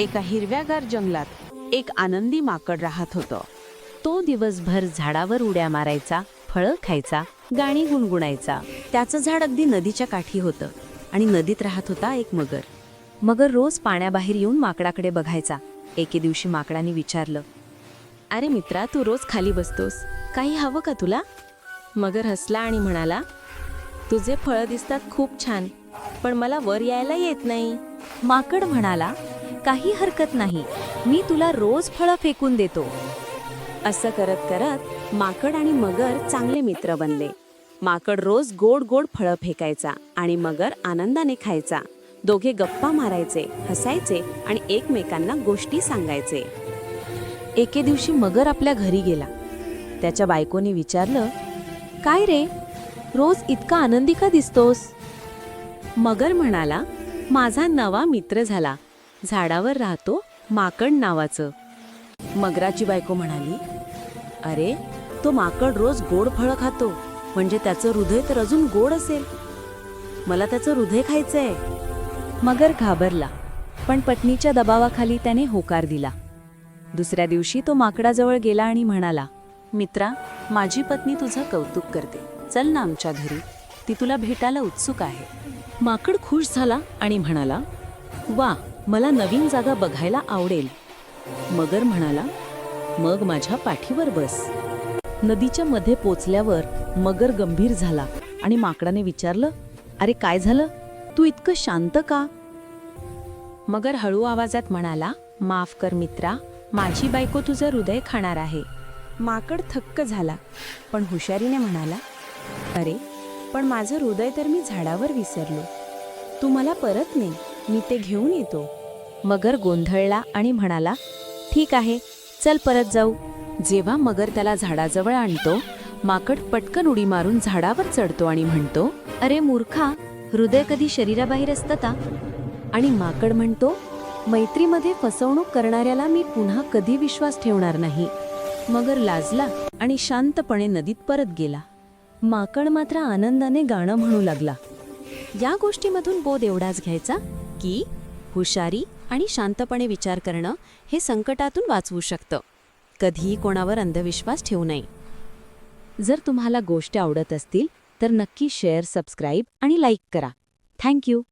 एका हिरव्यागार जंगलात एक आनंदी माकड राहत होतं. तो दिवसभर झाडावर उड्या मारायचा फळं खायचा गाणी गुणगुणायचा. त्याचं झाड अगदी नदीच्या काठी होतं आणि नदीत राहत होता एक मगर. मगर रोज पाण्याबाहेर येऊन माकडाकडे बघायचा. एके दिवशी माकडाने विचारलं अरे मित्रा तू रोज खाली बसतोस? काही हवं का तुला? मगर हसला आणि म्हणाला तुझे फळं दिसतात खूप छान पण मला वर यायला येत नाही. माकड म्हणाला काही हरकत नाही. मी तुला रोज फळं फेकून देतो. असं करत करत माकड आणि मगर चांगले मित्र बनले. माकड रोज गोड गोड फळं फेकायचा आणि मगर आनंदाने खायचा. दोघे गप्पा मारायचे हसायचे आणि एकमेकांना गोष्टी सांगायचे. एके दिवशी मगर आपल्या घरी गेला. त्याच्या बायकोने विचारलं काय रे? रोज इतका आनंदी का दिसतोस? मगर म्हणाला माझा नवा मित्र झाला. झाडावर राहतो माकड नावाचं. मगराची बायको म्हणाली अरे तो माकड रोज गोड फळं खातो म्हणजे त्याचं हृदय तर अजून गोड असेल. मला त्याचं हृदय खायचंय. मगर घाबरला पण पत्नीच्या दबावाखाली त्याने होकार दिला. दुसऱ्या दिवशी तो माकडाजवळ गेला आणि म्हणाला मित्रा माझी पत्नी तुझं कौतुक करते. चल ना आमच्या घरी. ती तुला भेटायला उत्सुक आहे. माकड खुश झाला आणि म्हणाला वा मला नवीन जागा बघायला आवडेल. मगर म्हणाला मग माझ्या पाठीवर बस. नदीच्या मध्ये पोचल्यावर मगर गंभीर झाला आणि माकडाने विचारलं अरे काय झालं? तू इतकं शांत का? मगर हळू आवाजात म्हणाला माफ कर मित्रा माझी बायको तुझं हृदय खाणार आहे. माकड थक्क झाला पण हुशारीने म्हणाला अरे पण माझं हृदय तर मी झाडावर विसरलो. तू मला परत ने. मी ते घेऊन येतो. मगर गोंधळला आणि म्हणाला ठीक आहे चल परत जाऊ. जेव्हा मगर त्याला झाडाजवळ आणतो माकड पटकन उडी मारून झाडावर चढतो आणि म्हणतो अरे मूर्खा हृदय कधी शरीराबाहेर असतं का? आणि माकड म्हणतो मैत्रीमध्ये फसवणूक करणाऱ्याला मी पुन्हा कधी विश्वास ठेवणार नाही. मगर लाजला आणि शांतपणे नदीत परत गेला. माकड मात्र आनंदाने गाणं म्हणू लागला. या गोष्टीमधून बोध एवढाच घ्यायचा? की हुशारी आणि शांतपणे विचार करणं हे संकटातून वाचवू शकतं. कधीही कोणावर अंधविश्वास ठेवू नये. जर तुम्हाला गोष्ट आवडत असतील तर नक्की शेअर सबस्क्राईब आणि लाईक करा. Thank you